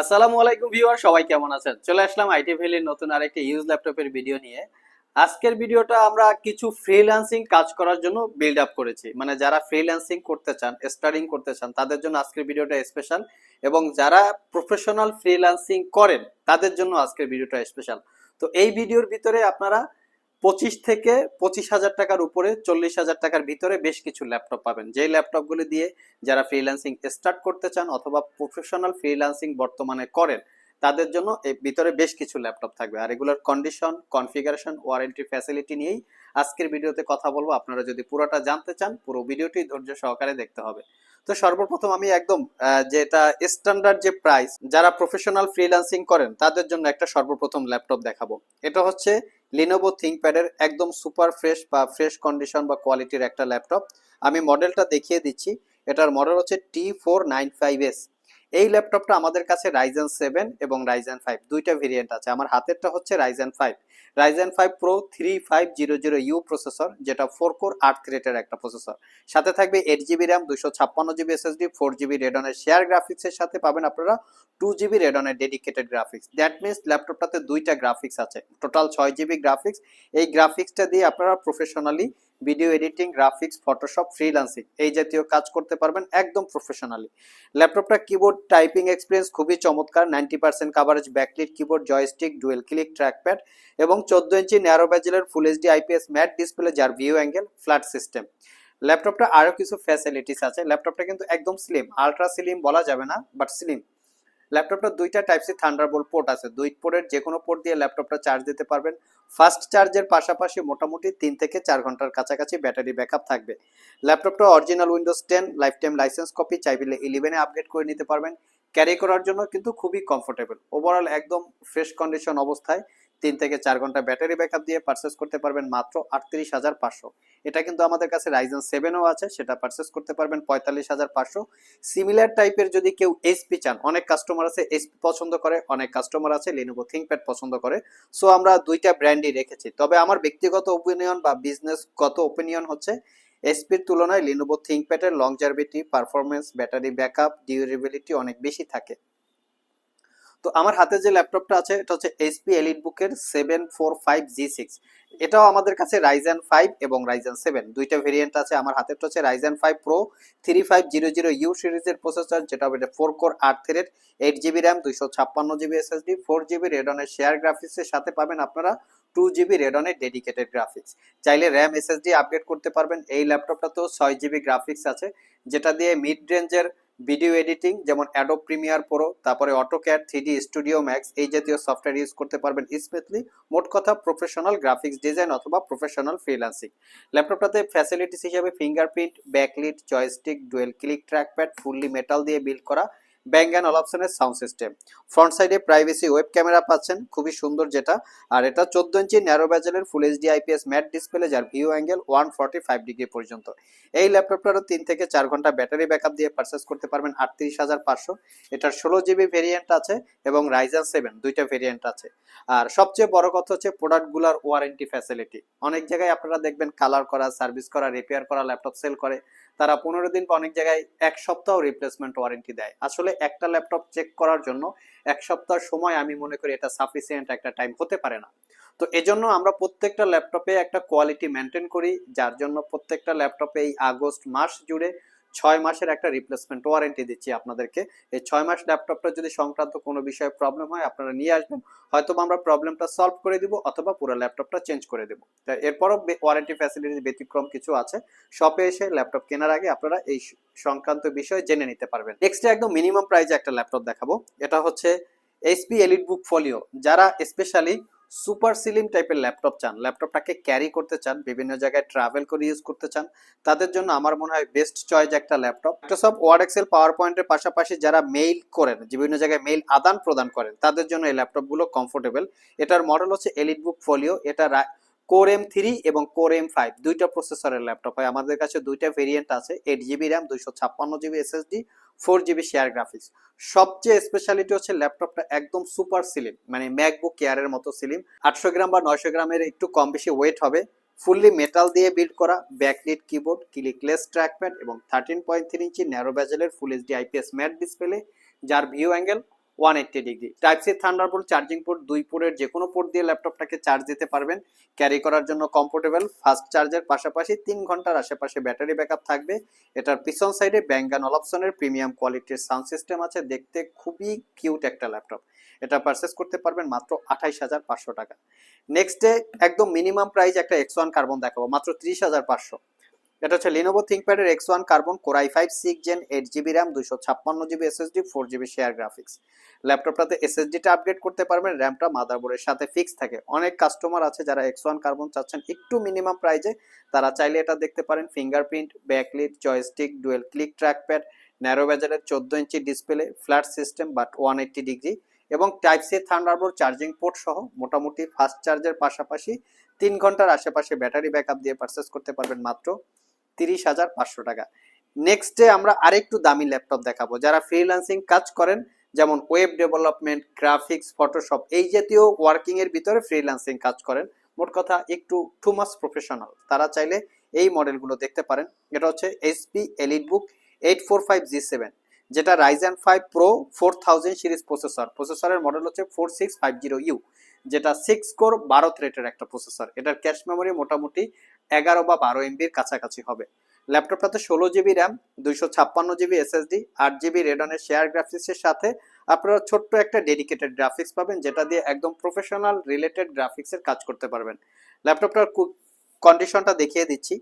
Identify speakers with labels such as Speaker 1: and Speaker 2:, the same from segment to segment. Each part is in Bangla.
Speaker 1: আসসালামু আলাইকুম ভিউয়ার, সবাই কেমন আছেন? চলে আসলাম আইটি ভ্যালির নতুন আরেকটি ইউজ ল্যাপটপের ভিডিও নিয়ে। আজকের ভিডিওটা আমরা কিছু ফ্রিল্যান্সিং কাজ করার জন্য বিল্ড আপ করেছি। মানে যারা ফ্রিল্যান্সিং করতে চান স্টাডিং করতে চান, তাদের জন্য আজকের ভিডিওটা স্পেশাল এবং যারা প্রফেশনাল ফ্রিল্যান্সিং করেন, তাদের জন্য আজকের ভিডিওটা স্পেশাল তো এই ভিডিওর ভিতরে আপনারা পঁচিশ থেকে পঁচিশ হাজার টাকার উপরে চল্লিশ হাজার টাকার ভিতরে বেশ কিছু ল্যাপটপ পাবেন। যেই ল্যাপটপগুলি দিয়ে যারা ফ্রিল্যান্সিং স্টার্ট করতে চান অথবা প্রফেশনাল ফ্রিল্যান্সিং বর্তমানে করেন, তাদের জন্য এই ভিতরে বেশ কিছু ল্যাপটপ থাকবে। আর এগুলোর কন্ডিশন কনফিগারেশন ওয়ারেন্টি ফ্যাসিলিটি নিয়েই আজকের ভিডিওতে কথা বলব। আপনারা যদি পুরোটা জানতে চান, পুরো ভিডিওটি ধৈর্য সহকারে দেখতে হবে। তো সর্বপ্রথম আমি একদম যেটা স্ট্যান্ডার্ড যে প্রাইস যারা প্রফেশনাল ফ্রিল্যান্সিং করেন, তাদের জন্য একটা সর্বপ্রথম ল্যাপটপ দেখাবো। এটা হচ্ছে লিনোভো থিঙ্কপ্যাডের একদম সুপার ফ্রেশ বা ফ্রেশ কন্ডিশন বা কোয়ালিটির একটা ল্যাপটপ আমি মডেলটা দেখিয়ে দিচ্ছি। এটার মডেল হচ্ছে T four nine five S এই ল্যাপটপটা আমাদের কাছে রাইজেন সেভেন এবং রাইজেন ফাইভ দুইটা ভেরিয়েন্ট আছে। আমার হাতেরটা হচ্ছে Ryzen five Ryzen five pro three five zero zero U processor যেটা ফোর কোর আট থ্রেটের একটা প্রসেসর সাথে থাকবে এইট জিবি র্যাম দুশো ছাপ্পান্ন জিবি এসএসডি ফোর জিবি রেডনের শেয়ার গ্রাফিক্সের সাথে পাবেন আপনারা টু জিবি রেডনের ডেডিকেটেড গ্রাফিক্স দ্যাট মিনস ল্যাপটপটাতে দুইটা গ্রাফিক্স আছে। টোটাল ছয় জিবি গ্রাফিক্স এই গ্রাফিক্সটা দিয়ে আপনারা professionally video editing graphics Photoshop freelancing এই জাতীয় কাজ করতে পারবেন একদম প্রফেশনালি ল্যাপটপটা কিবোর্ড টাইপিং এক্সপিরিয়েন্স খুবই চমৎকার ninety percent coverage backlit keyboard joystick dual click trackpad এবং চোদ্দ ইঞ্চি narrow ব্যাজেলের full HD IPS matte display যার ভিউ অ্যাঙ্গেল ফ্ল্যাট সিস্টেম ল্যাপটপটা আরও কিছু ফ্যাসিলিটিস আছে। ল্যাপটপটা কিন্তু একদম স্লিম আলট্রা স্লিম বলা যাবে না বাট স্লিম ল্যাপটপটা দুইটা টাইপ সি থান্ডারবোল্ট পোর্ট আছে। দুই পোর্টের যে কোনো পোর্ট দিয়ে ল্যাপটপটা চার্জ দিতে পারবেন। ফাস্ট চার্জের পাশাপাশি মোটামুটি তিন থেকে চার ঘণ্টার কাছাকাছি ব্যাটারি ব্যাকআপ থাকবে। ল্যাপটপটা original Windows ten life time license copy চাইবিলে ইলেভেনে আপডেট করে নিতে পারবেন। ক্যারি করার জন্য কিন্তু খুবই কমফোর্টেবল ওভারঅল একদম ফ্রেশ কন্ডিশন অবস্থায়। তিন থেকে চার ঘণ্টা ব্যাটারি ব্যাকআপ দিয়ে পারচেস করতে পারবেন মাত্র আটত্রিশ হাজার পাঁচশো। এটা কিন্তু আমাদের কাছে রাইজেন সেভেনও আছে, সেটা পারচেস করতে পারবেন পঁয়তাল্লিশ হাজার পাঁচশো। সিমিলার টাইপের যদি কেউ এইচপি চান, অনেক কাস্টমার আছে এসপি পছন্দ করে, অনেক কাস্টমার আছে লিনোভো থিঙ্কপ্যাড পছন্দ করে। সো আমরা দুইটা ব্র্যান্ডই রেখেছি। তবে আমার ব্যক্তিগত ওপিনিয়ন বা বিজনেসগত ওপিনিয়ন হচ্ছে এসপির তুলনায় Lenovo থিঙ্কপ্যাডের longevity performance battery backup durability অনেক বেশি থাকে। তো আমার হাতে যে ল্যাপটপটা আছে, এটা হচ্ছে এইচপি এলিট বুকের seven four five G six এটাও আমাদের কাছে রাইজেন ফাইভ এবং রাইজেন সেভেন দুইটা ভেরিয়েন্ট আছে আমার হাতেরটা হচ্ছে Ryzen five pro three five zero zero U সিরিজের প্রসেসর যেটা হবে ফোর কোর আট থ্রেড এইট জিবি র্যাম দুইশো ছাপ্পান্ন জিবি এসএসডি ফোর জিবি রেডনের শেয়ার গ্রাফিক্সের সাথে পাবেন আপনারা টু জিবি রেডনের ডেডিকেটেড গ্রাফিক্স চাইলে র্যাম এসএসডি আপডেট করতে পারবেন। এই ল্যাপটপটাতেও ছয় জিবি গ্রাফিক্স আছে, যেটা দিয়ে মিড রেঞ্জের ভিডিও এডিটিং, যেমন অ্যাডো প্রিমিয়ার প্রো তারপরে অটোক্যাড থ্রি স্টুডিও ম্যাক্স এই জাতীয় সফটওয়্যার ইউজ করতে পারবেন স্মুথলি মোট কথা প্রফেশনাল গ্রাফিক্স ডিজাইন অথবা প্রফেশনাল ফ্রিলান্সিং ল্যাপটপটাতে ফ্যাসিলিটিস হিসাবে fingerprint backlit joystick dual click trackpad fully metal দিয়ে বিল্ড করা। ব্যাং অ্যান্ড অলাপশনের সাউন্ড সিস্টেম। ফ্রন্ট সাইডে প্রাইভেসি ওয়েব ক্যামেরা পাচ্ছেন, খুবই সুন্দর যেটা। আর এটা চোদ্দ ইঞ্চি narrow ব্যাজেলের full HD IPS matte display যার view angle one forty five degree পর্যন্ত। এই ল্যাপটপটারও তিন থেকে চার ঘণ্টা ব্যাটারি ব্যাকআপ দিয়ে পারচেস করতে পারবেন আটত্রিশ হাজার পাঁচশো। এটার ষোলো জিবি ভেরিয়েন্ট আছে এবং রাইজেন সেভেন দুইটা ভেরিয়েন্ট আছে। আর সবচেয়ে বড় কথা হচ্ছে প্রোডাক্টগুলোর ওয়ারেন্টি ফ্যাসিলিটি অনেক জায়গায় আপনারা দেখবেন কালার করা সার্ভিস করা রিপেয়ার করা ল্যাপটপ সেল করে। তারা পনেরো দিন বা অনেক জায়গায় এক সপ্তাহ রিপ্লেসমেন্ট ওয়ারেন্টি দেয়। আসলে একটা ল্যাপটপ চেক করার জন্য এক সপ্তাহ সময় আমি মনে করি এটা সাফিসিয়েন্ট একটা টাইম হতে পারে না। তো এজন্য আমরা প্রত্যেকটা ল্যাপটপে একটা কোয়ালিটি মেনটেন করি, যার জন্য প্রত্যেকটা ল্যাপটপে এই আগস্ট মাস জুড়ে ছয় মাসের একটা রিপ্লেসমেন্ট ওয়ারেন্টি দিচ্ছি আপনাদেরকে। এই ছয় মাস ল্যাপটপটা যদি সংক্রান্ত কোনো বিষয়ে প্রবলেম হয়, আপনারা নিয়ে আসবেন। হয়তো আমরা প্রবলেমটা সলভ করে দিব অথবা পুরো ল্যাপটপটা চেঞ্জ করে দেবো। এরপরও ওয়ারেন্টি ফ্যাসিলিটি ব্যতিক্রম কিছু আছে। শপে এসে ল্যাপটপ কেনার আগে আপনারা এই সংক্রান্ত বিষয়ে জেনে নিতে পারবেন। নেক্সটে একদম মিনিমাম প্রাইজে একটা ল্যাপটপ দেখাবো। এটা হচ্ছে এইচপি এলিট বুক ফোলিও যারা স্পেশালি সুপার সিলিম টাইপের ল্যাপটপ চান। ল্যাপটপটাকে ক্যারি করতে চান, বিভিন্ন জায়গায় ট্রাভেল করে ইউজ করতে চান। তাদের জন্য আমার মনে হয় বেস্ট চয়েস একটা ল্যাপটপ। এটা সব ওয়ার্ড এক্সেল পাওয়ার পয়েন্টের পাশাপাশি যারা মেইল করেন, বিভিন্ন জায়গায় মেইল আদান প্রদান করেন, তাদের জন্য এই ল্যাপটপগুলো কমফোর্টেবল এটার মডেল হচ্ছে এলিট বুক ফোলিও এটা কোর এম থ্রি এবং কোর এম ফাইভ দুইটা প্রসেসরের ল্যাপটপ হয়। আমাদের কাছে দুইটা ভেরিয়েন্ট আছে এইট জিবি র্যাম দুইশো ছাপ্পান্ন GB SSD four GB share graphics সবচেয়ে স্পেশালিটি হচ্ছে ল্যাপটপটা একদম সুপার সিলিম মানে ম্যাকবুক কেয়ারের মতো সিলিম আটশো গ্রাম বা নয়শো গ্রামের একটু কম বেশি ওয়েট হবে। ফুললি মেটাল দিয়ে বিল্ড করা ব্যাকলিট কিবোর্ড ক্লিকলেস ট্র্যাকপ্যাড এবং thirteen point three inch narrow ব্যাজেলের full HD IPS matte display যার view angle one eighty degree type C Thunderbolt charging port দুই পোর্টের যে কোনো পোর্ট দিয়ে ল্যাপটপটাকে চার্জ দিতে পারবেন। ক্যারি করার জন্য কমফোর্টেবল ফাস্ট চার্জের পাশাপাশি তিন ঘণ্টার আশেপাশে ব্যাটারি ব্যাকআপ থাকবে। এটার পিছন সাইডে ব্যাঙ্গান অপশনের প্রিমিয়াম কোয়ালিটির সাউন্ড সিস্টেম আছে। দেখতে খুবই কিউট একটা ল্যাপটপ এটা পারচেস করতে পারবেন মাত্র আঠাইশ হাজার পাঁচশো টাকা। নেক্সট ডে একদম মিনিমাম প্রাইস একটা এক্স ওয়ান কার্বন দেখাবো, মাত্র ত্রিশ হাজার পাঁচশো। এটা হচ্ছে Lenovo থিঙ্কপ্যাডের X one carbon core i five six gen eight GB RAM দুশো ছাপ্পান্ন GB SSD four GB share graphics ল্যাপটপটাতে এসএসডিটা আপডেট করতে পারবেন র্যামটা মাদারবোর্ডের সাথে ফিক্স থাকে। অনেক কাস্টমার আছে যারা এক্স ওয়ান কার্বন চাচ্ছেন একটু মিনিমাম প্রাইজে তারা চাইলে এটা দেখতে পারেন fingerprint backlit joystick dual click trackpad narrow ব্যাজারের চোদ্দ inch display flat system but one eighty degree এবং type C Thunderbolt charging port সহ মোটামুটি ফাস্ট চার্জের পাশাপাশি তিন ঘণ্টার আশেপাশে ব্যাটারি ব্যাকআপ দিয়ে পারচেস করতে পারবেন মাত্র তিরিশ হাজার পাঁচশো টাকা। নেক্সট ডে আমরা আরেকটু দামি ল্যাপটপ দেখাবো। যারা ফ্রিল্যান্সিং কাজ করেন, যেমন ওয়েব ডেভেলপমেন্ট গ্রাফিক্স ফটোশপ এই জাতীয় ওয়ার্কিং এর ভিতরে ফ্রিল্যান্সিং কাজ করেন, মোট কথা একটু টু মাস প্রফেশনাল তারা চাইলে এই মডেলগুলো দেখতে পারেন। এটা হচ্ছে HP Elite Book eight four five G seven যেটা Ryzen five pro four thousand series processor প্রসেসরের মডেল হচ্ছে four six five zero U যেটা সিক্স কোর বারো থ্রেটের একটা প্রসেসর এটার ক্যাশ মেমোরি মোটামুটি এগারো বা বারো এমবির কাছাকাছি হবে। ল্যাপটপটাতে ষোলো জিবি র্যাম দুইশো ছাপ্পান্ন জিবি এসএসডি আট জিবি রেডনের শেয়ার গ্রাফিক্সের সাথে আপনারা ছোট্ট একটা ডেডিকেটেড গ্রাফিক্স পাবেন, যেটা দিয়ে একদম প্রফেশনাল রিলেটেড গ্রাফিক্সের কাজ করতে পারবেন। ল্যাপটপটার কন্ডিশনটা দেখিয়ে দিচ্ছি।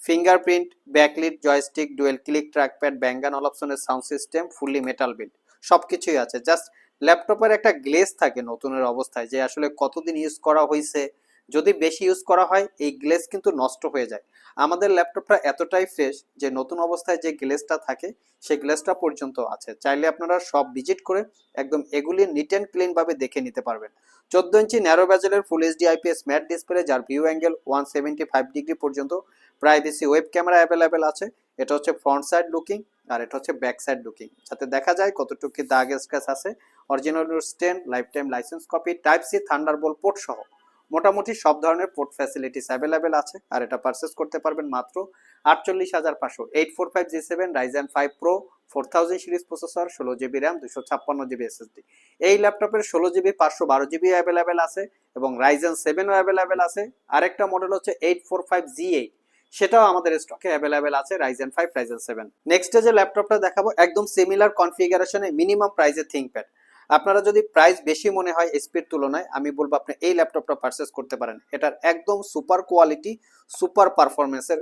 Speaker 1: Fingerprint backlit joystick dual click trackpad Bang and all অপশনের sound system fully metal build সব কিছুই আছে। জাস্ট ল্যাপটপের একটা গ্লেজ থাকে নতুনের অবস্থায়, যে আসলে কতদিন ইউজ করা হয়েছে যদি বেশি ইউজ করা হয়, এই গ্লেজ কিন্তু নষ্ট হয়ে যায়। আমাদের ল্যাপটপটা এতটাই ফ্রেশ যে নতুন অবস্থায় যে গ্লেজটা থাকে সেই গ্লেসটা পর্যন্ত আছে। চাইলে আপনারা সব ভিজিট করে একদম এগুলি নিট অ্যান্ড ক্লিন ভাবে দেখে নিতে পারবেন। চোদ্দ ইঞ্চি narrow ব্যাজেলের full HD IPS matte display যার view angle one seventy five degree পর্যন্ত প্রাইভেসি ওয়েব ক্যামেরা অ্যাভেলেবেল আছে। এটা হচ্ছে ফ্রন্ট সাইড লুকিং আর এটা হচ্ছে ব্যাক সাইড লুকিং যাতে দেখা যায় কতটুকু দাগ স্ক্র্যাচ আছে। Original ten life time license copy type C Thunderbolt port সহ। মোটামুটি সব ধরনের পোর্ট ফ্যাসিলিটিস অ্যাভেলেবেল আছে। আর এটা পারচেস করতে পারবেন মাত্র আটচল্লিশ হাজার পাঁচশো। Eight four five G seven Ryzen five pro four thousand series processor ষোলো জিবি র্যাম দুশো ছাপ্পান্ন জিবি এসএসডি এই ল্যাপটপের ষোলো জিবি পাঁচশো বারো জিবি অ্যাভেলেবেল আছে এবং রাইজেন সেভেনও অ্যাভেলেবেল আছে। আরেকটা মডেল হচ্ছে eight four five G eight সেটাও আমাদের স্টকে অ্যাভেলেবেল আছে Ryzen five Ryzen seven next যে ল্যাপটপটা দেখাবো, একদম সিমিলার কনফিগারেশনে মিনিমাম প্রাইসে থিঙ্কপ্যাড আপনারা যদি প্রাইস বেশি মনে হয় এসপির তুলনায়, আমি বলব আপনি এই ল্যাপটপটা পারচেস করতে পারেন। এটার একদম সুপার কোয়ালিটি সুপার পারফরমেন্সের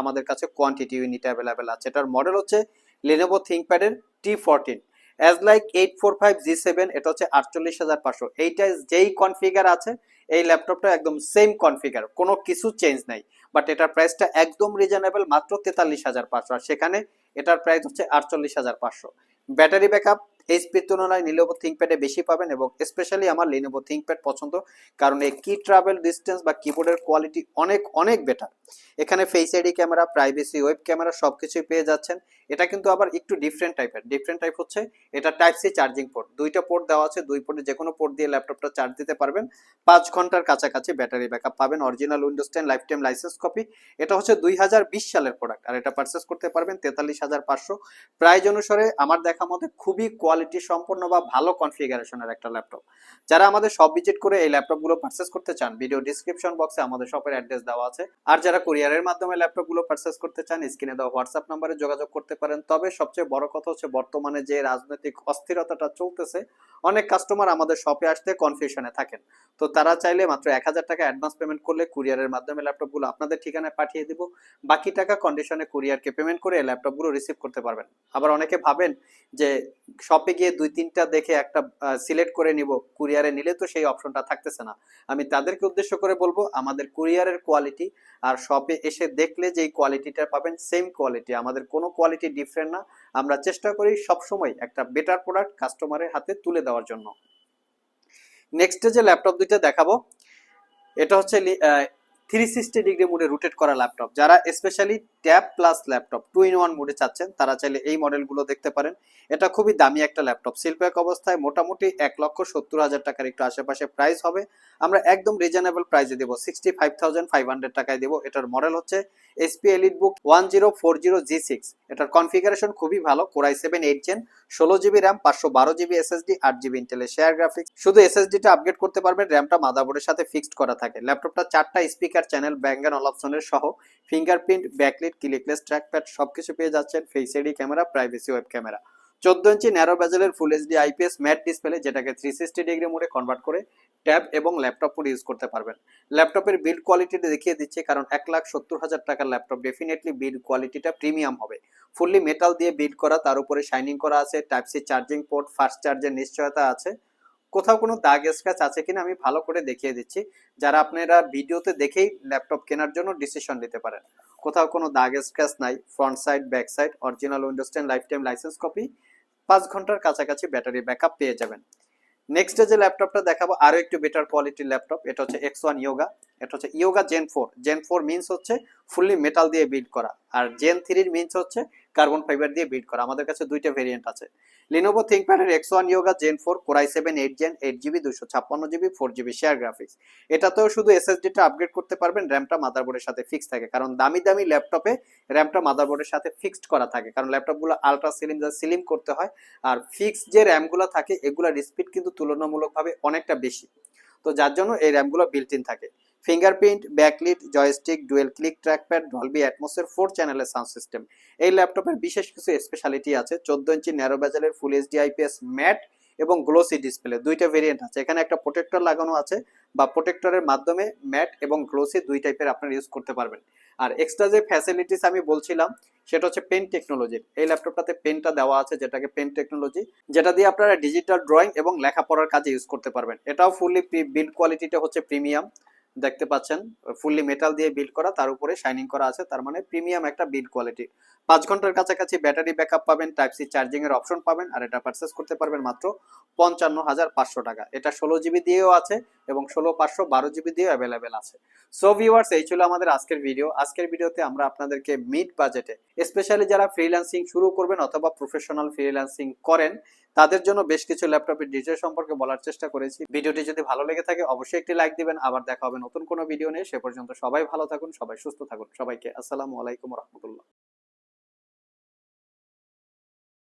Speaker 1: আমাদের কাছে কোয়ান্টিটি ইউনিট অ্যাভেলেবেল আছে। এটার মডেল হচ্ছে Lenovo থিঙ্কপ্যাডের T fourteen as like eight four five G seven এটা হচ্ছে আটচল্লিশ হাজার পাঁচশো। এইটা যেই কনফিগার আছে, এই ল্যাপটপটা একদম সেম কনফিগার কোনো কিছু চেঞ্জ নাই। বাট এটার প্রাইসটা একদম রিজনেবল মাত্র তেতাল্লিশ হাজার পাঁচশো। আর সেখানে এটার প্রাইস হচ্ছে আটচল্লিশ হাজার পাঁচশো। ব্যাটারি ব্যাকআপ এইচপির তুলনায় লিনোভো থিঙ্কপ্যাডে বেশি পাবেন এবং স্পেশালি আমার লিনোভো থিঙ্কপ্যাড পছন্দ, কারণ এই কি ট্রাভেল ডিস্টেন্স বা কিবোর্ডের কোয়ালিটি অনেক অনেক বেটার এখানে face ID camera privacy web camera সব কিছুই পেয়ে যাচ্ছেন। এটা কিন্তু আবার একটু ডিফারেন্ট টাইপের ডিফারেন্ট টাইপ হচ্ছে এটা টাইপ সি চার্জিং পোর্ট দুইটা পোর্ট দেওয়া আছে, দুই পোর্টে যে কোনো পোর্ট দিয়ে ল্যাপটপটা চার্জ দিতে পারবেন। পাঁচ ঘণ্টার কাছাকাছি ব্যাটারি ব্যাকআপ পাবেন original Windows ten life time license copy এটা হচ্ছে দুই হাজার বিশ সালের প্রোডাক্ট আর এটা পারচেস করতে পারবেন তেতাল্লিশ হাজার পাঁচশো। প্রাইজ অনুসারে আমার দেখা মতে খুবই কোয়ালিটি সম্পন্ন বা ভালো কনফিগারেশনের একটা ল্যাপটপ যারা আমাদের সব ভিজিট করে এই ল্যাপটপগুলো পারচেস করতে চান ভিডিও ডিসক্রিপশন বক্সে আমাদের শপের অ্যাড্রেস দেওয়া আছে। আর যারা কুরিয়ারের মাধ্যমে ল্যাপটপগুলো পারচেস করতে চান স্ক্রিনে দেওয়া হোয়াটসঅ্যাপ নাম্বারে যোগাযোগ করতে পারেন। তবে সবচেয়ে বড় কথা হচ্ছে বর্তমানে যে রাজনৈতিক অস্থিরতাটা চলতেছে, অনেক কাস্টমার আমাদের শপে আসতে কনফিউশনে থাকেন। তো তারা চাইলে মাত্র এক হাজার টাকা অ্যাডভান্স পেমেন্ট করলে কুরিয়ারের মাধ্যমে ল্যাপটপগুলো আপনাদের ঠিকানায় পাঠিয়ে দিব। বাকি টাকা কন্ডিশনে কুরিয়ারকে পেমেন্ট করে ল্যাপটপগুলো রিসিভ করতে পারবেন। আবার অনেকে ভাবেন যে শপে গিয়ে দুই তিনটা দেখে একটা সিলেক্ট করে নিব কুরিয়ারে নিলে তো সেই অপশনটা থাকতেছে না। আমি তাদেরকে উদ্দেশ্য করে বলব, আমাদের কুরিয়ারের কোয়ালিটি আর শপে এসে দেখলে যেই কোয়ালিটিটা পাবেন সেম কোয়ালিটি আমাদের কোনো কোয়ালিটি ডিফারেন্ট না। আমরা চেষ্টা করি সবসময় একটা বেটার প্রোডাক্ট কাস্টমারের হাতে তুলে দেওয়ার জন্য। নেক্সটে যে ল্যাপটপ দুইটা দেখাবো, এটা হচ্ছে থ্রি সিক্সটি ডিগ্রি মোডে রোটেট করা ল্যাপটপ যারা specially tab plus laptop two in one মোডে চাচ্ছেন, তারা চাইলে এই মডেলগুলো দেখতে পারেন। এটা খুবই দামি একটা ল্যাপটপ শিল্প এক অবস্থায় মোটামুটি এক লক্ষ সত্তর হাজার টাকার একটু আশেপাশে প্রাইস হবে। আমরা একদম রিজনেবল প্রাইসে দেবো। Sixty five thousand five hundred টাকায় দেবো। এটার মডেল হচ্ছে HP Elite Book one zero four zero G six এটার কনফিগারেশন খুবই ভালো। Core i seven eight gen ষোলো জিবি র্যাম পাঁচশো বারো জিবি এসএসডি আট জিবি ইন্টেলের শেয়ার গ্রাফিক্স শুধু এসএসডিটা আপগ্রেড করতে পারবেন র্যামটা মাদাবোর্ডের সাথে ফিক্সড করা থাকে। ল্যাপটপটা চারটা স্পিকার চ্যানেল ব্যাঙ্গান অলাপসনের সহ ফিঙ্গারপ্রিন্ট ব্যাকলিট ক্লিকলেস ট্র্যাকপ্যাড সবকিছু পেয়ে যাচ্ছেন face ID camera privacy web camera চোদ্দ ইঞ্চি narrow বেজেলের full HD IPS matte display যেটাকে থ্রি সিক্সটি ডিগ্রি মোডে কনভার্ট করে ট্যাব এবং ল্যাপটপ মোড ইউজ করতে পারবেন। ল্যাপটপের বিল্ড কোয়ালিটিটা দেখিয়ে দিচ্ছে কারণ এক লাখ সত্তর হাজার টাকার ল্যাপটপ ডেফিনেটলি বিল্ড কোয়ালিটিটা প্রিমিয়াম হবে। ফুললি মেটাল দিয়ে বিল্ড করা, তার উপরে শাইনিং করা আছে type C charging port fast চার্জের নিশ্চয়তা আছে। কোথাও কোনো দাগ স্ক্র্যাচ আছে কিনা আমি ভালো করে দেখিয়ে দিচ্ছি। যারা আপনারা ভিডিওতে দেখেই ল্যাপটপ কেনার জন্য ডিসিশন নিতে পারেন। কোথাও কোনো দাগ স্ক্র্যাচ নাই front side back side original Windows ten life time license copy পাঁচ ঘণ্টার কাছাকাছি ব্যাটারি ব্যাকআপ পেয়ে যাবেন। নেক্সট যে ল্যাপটপটা দেখাবো আরও একটু বেটার কোয়ালিটির ল্যাপটপ এটা হচ্ছে এক্স ওয়ান ইয়োগা এটা হচ্ছে Yoga gen four gen four means হচ্ছে ফুললি মেটাল দিয়ে বিল্ড করা। আর জেন থ্রির মিনস হচ্ছে কার্বন ফাইবার দিয়ে বিল্ড করা। আমাদের কাছে দুইটা ভেরিয়েন্ট আছে। Lenovo থিঙ্কপ্যাডের X one Yoga gen four core i seven eight gen eight GB দুশো ছাপ্পান্ন GB four GB share graphics এটাতেও শুধু এসএসডিটা আপগ্রেড করতে পারবেন র্যামটা মাদারবোর্ডের সাথে ফিক্স থাকে। কারণ দামি দামি ল্যাপটপে র্যামটা মাদারবোর্ডের সাথে ফিক্সড করা থাকে। কারণ ল্যাপটপগুলো আলট্রা সিলিম যা সিলিম করতে হয়। আর ফিক্স যে র্যামগুলো থাকে, এগুলোর স্পিড কিন্তু তুলনামূলকভাবে অনেকটা বেশি। তো যার জন্য এই র্যামগুলো বিল্ট ইন থাকে। Fingerprint backlit joystick dual click trackpad Dolby অ্যাটমসের four চ্যানেলের সাউন্ড সিস্টেম এই ল্যাপটপের বিশেষ কিছু স্পেশালিটি আছে, চোদ্দ ইঞ্চি ন্যারো ব্যাজেলের ফুল এইচডি আইপিএস ম্যাট এবং গ্লোসি ডিসপ্লে দুইটা ভেরিয়েন্ট আছে। এখানে একটা প্রোটেক্টর লাগানো আছে বা প্রোটেক্টরের মাধ্যমে ম্যাট এবং গ্লোসি দুই টাইপের আপনারা ইউজ করতে পারবেন। আর এক্সট্রা যে ফ্যাসিলিটিস আমি বলছিলাম, সেটা হচ্ছে পেন টেকনোলজি এই ল্যাপটপটাতে পেনটা দেওয়া আছে, যেটাকে পেন টেকনোলজি যেটা দিয়ে আপনারা ডিজিটাল ড্রয়িং এবং লেখাপড়ার কাজে ইউজ করতে পারবেন। এটাও ফুললি বিল্ড কোয়ালিটিটা হচ্ছে প্রিমিয়াম দেখতে পাচ্ছেন ফুললি মেটাল দিয়ে বিল্ড করা, তার উপরে শাইনিং করা আছে, তার মানে প্রিমিয়াম একটা বিল্ড কোয়ালিটি পাঁচ ঘণ্টার কাছাকাছি ব্যাটারি ব্যাকআপ পাবেন টাইপ সি চার্জিং এর অপশন পাবেন, আর এটা পারচেস করতে পারবেন মাত্র পঞ্চান্ন হাজার পাঁচশো টাকা। এটা ষোলো জিবি দিয়েও আছে এবং ষোলো, পাঁচশো, বারো জিবি দিয়েও অ্যাভেলেবেল আছে। সো ভিউয়ার্স এই ছিল আমাদের আজকের ভিডিও আজকের ভিডিওতে আমরা আপনাদেরকে মিড বাজেটে স্পেশালি যারা ফ্রিল্যান্সিং শুরু করবেন অথবা প্রফেশনাল ফ্রিল্যান্সিং করেন তাদের জন্য বেশ কিছু ল্যাপটপের ডিটেল সম্পর্কে বলার চেষ্টা করেছি। ভিডিওটি যদি ভালো লেগে থাকে, অবশ্যই একটি লাইক দিবেন। আবার দেখা হবে নতুন কোনো ভিডিও নিয়ে। সে পর্যন্ত সবাই ভালো থাকুন, সবাই সুস্থ থাকুন। সবাইকে আসসালামু আলাইকুম রহমতুল্লাহ।